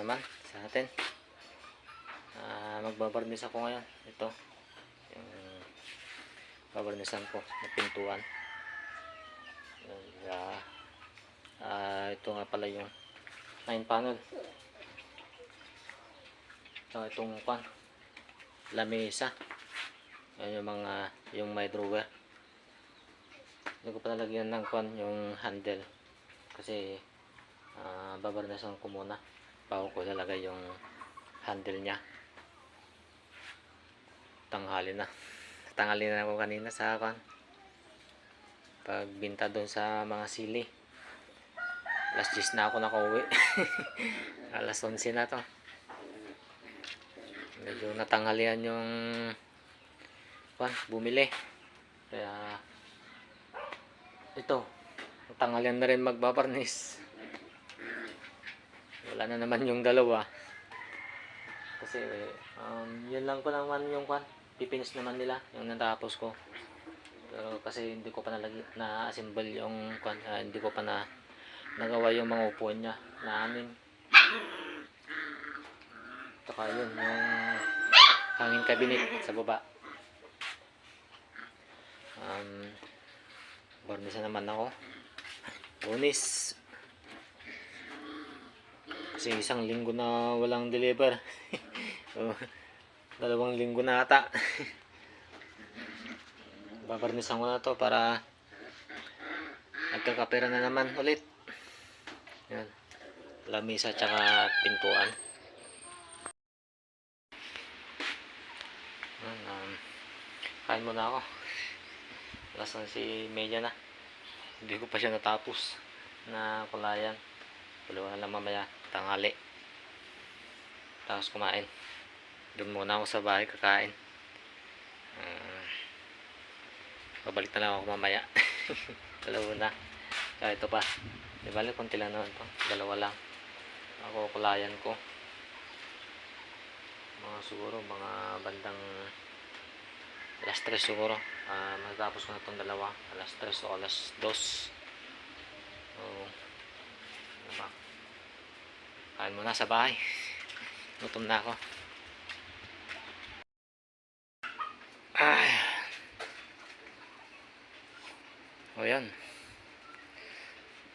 naman sa atin. Ah, magbabarnis ako ngayon. Ito. Yung babarnisan ko na pintuan. Ah, ah, ito nga pala yung nine panel. Ito itong pan. Lamesa. Yan yung mga yung may drawer. Hindi ko pa nalagyan ng kwan yung handle. Kasi ah babarnasan ko muna bago ko lalagay yung handle niya. Tanghali na. Tanghali na ako kanina sa kwan. Pagbinta doon sa mga sili. Alas 10 na ako nakauwi. Alas 11 na to. Medyo natanghalian yung kwan bumili. Kaya ito. Tanghalian na rin magbabarnis wala na naman yung dalawa. Kasi um, yun lang ko naman yung kwan. Pipinis naman nila yung natapos ko. Pero kasi hindi ko pa nalagi na assemble yung kwan. Ah, hindi ko pa na nagawa yung mga upuan niya na anin saka yun yung hangin cabinet sa baba. Um, barnisa naman ako. Bunis. Kasi isang linggo na walang deliver. so, dalawang linggo na ata. Babarnisan ko na to para nagkakapera na naman ulit. Yan. Lamisa tsaka pintuan. Yan, um, kain muna ako. Alas si media na. Hindi ko pa siya natapos na kulayan. Dalawa na lang mamaya, tangali. Tapos kumain. Doon muna ako sa bahay kakain. Uh, babalik na lang ako mamaya. Dalawa na. Kaya ito pa. Di balik, konti lang naman ito. Dalawa lang. Ako kulayan ko. Mga siguro, mga bandang alas 3 siguro uh, matapos ko na itong dalawa alas 3 o alas 2 so diba kain muna sa bahay. Gutom na ako. Ay. O yan.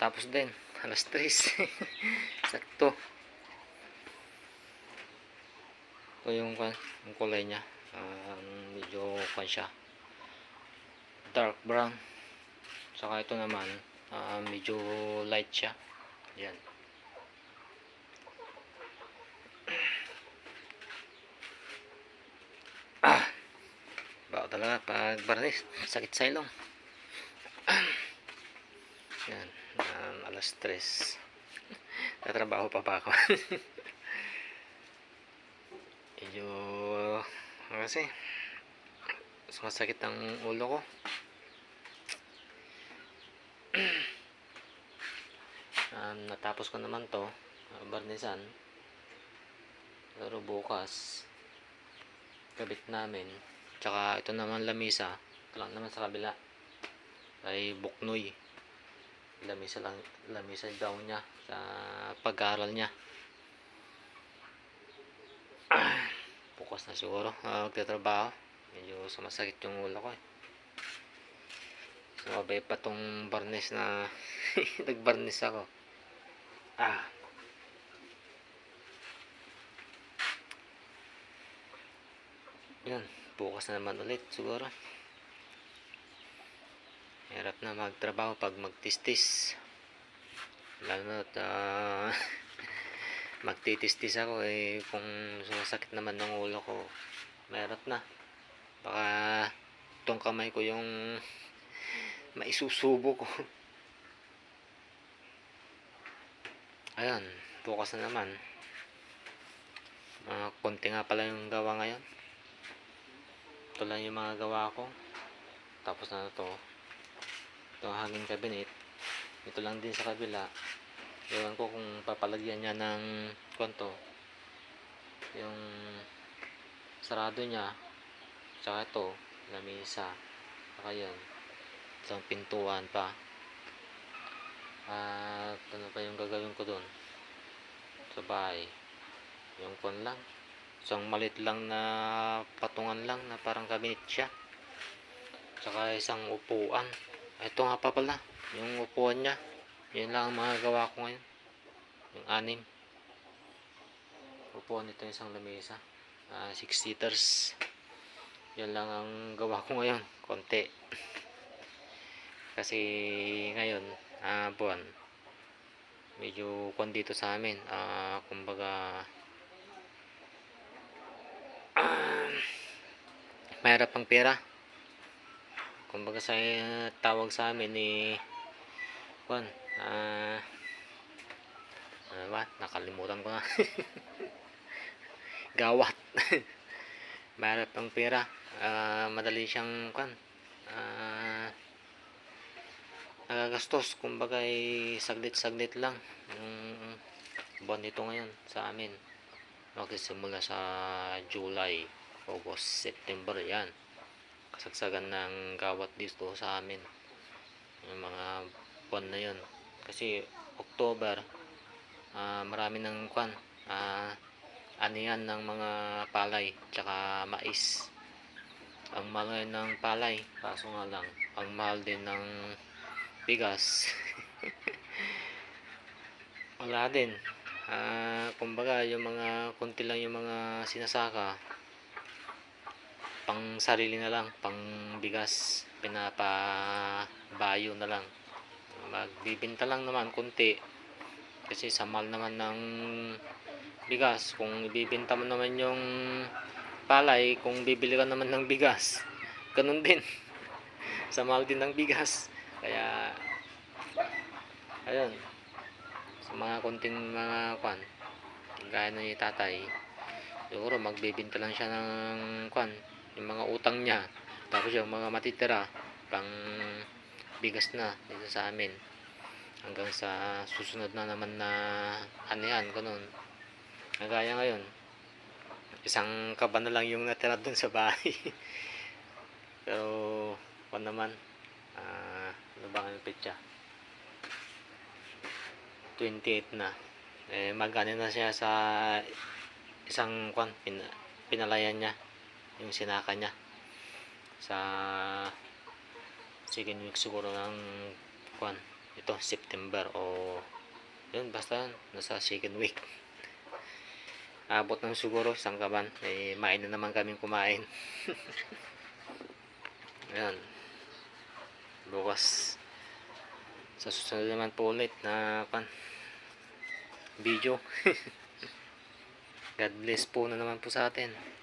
Tapos din. Alas 3 sakto. Ito yung, yung kulay niya. Um, medyo kwan siya. Dark brown. Saka ito naman uh, medyo light siya. Yan ah baka talaga pag barnis sakit sa ilong. Yan um, alas 3 tatrabaho pa pa ako? Medyo kasi sumasakit ang ulo ko. Um, natapos ko naman to uh, barnisan. Pero bukas kabit namin tsaka ito naman lamisa. Lang naman sa kabila. Ay buknoy. Lamisa lang lamisa daw niya sa pag-aaral niya. Bukas na siguro uh, magtatrabaho. Medyo sumasakit yung ulo ko eh. Sumabay pa tong barnes na nagbarnes ako. Ah. Yan bukas na naman ulit siguro. Hirap na magtrabaho pag magtistis. Lalo na uh, magtitistis ako eh kung sumasakit naman ng ulo ko meron na. Baka itong kamay ko yung maisusubo ko. Ayan bukas na naman. Mga konti nga pala yung gawa ngayon ito lang yung mga gawa ko tapos na to ito ang hangin cabinet ito lang din sa kabila Ewan ko kung papalagyan niya ng konto. Yung sarado niya. Tsaka ito, lamisa. Saka yun. Isang pintuan pa. At ano pa yung gagawin ko doon? Sa bahay. yung kon lang isang malit lang na patungan lang na parang cabinet siya. Tsaka isang upuan. Ito nga pa pala yung upuan niya. Yun lang ang mga gawa ko ngayon. Yung anim. Upuan nito isang lamesa. 6 seaters. Yun lang ang gawa ko ngayon. Konti. Kasi ngayon ah buwan. Medyo kon dito sa amin. Ah kumbaga ah, mahirap ang pera. Kumbaga sa tawag sa amin ni kon ah ano ba? Nakalimutan ko na. Gawat. Mahirap ang pera. Ah, madali siyang kan ah nagagastos kumbaga ay saglit-saglit lang. Yung buwan nito ngayon sa amin magsisimula sa July August, September yan. Kasagsagan ng gawat dito sa amin. Yung mga buwan na yun. Kasi October ah, marami ng kwan ah, anihan ng mga palay tsaka mais. Ang mahal ng palay kaso nga lang ang mahal din ng bigas. Wala din. Ah kumbaga yung mga konti lang yung mga sinasaka pang sarili na lang pang bigas pinapabayo na lang. Magbibinta lang naman konti kasi sa mahal naman ng bigas kung ibibinta mo naman yung palay kung bibili ka naman ng bigas ganun din. Sa mahal din ng bigas. Kaya ayun. Sa mga konting mga kwan gaya na ni tatay siguro magbibinta lang siya ng kwan yung mga utang niya. Tapos yung mga matitira pang bigas na dito sa amin. Hanggang sa susunod na naman na anihan ganun. Kagaya ngayon isang kaba na lang yung natira dun sa bahay. Pero kwan naman ah ano ba ang petsa? 28 na. Eh magkano na siya sa isang kwan pin, pinalayan niya yung sinaka niya. Sa second week siguro ng kwan ito September o yun basta nasa second week. Abot ng siguro isang kaban. Eh main na naman kaming kumain. Ayan. Bukas. Sa susunod naman po ulit na kan video. God bless po na naman po sa atin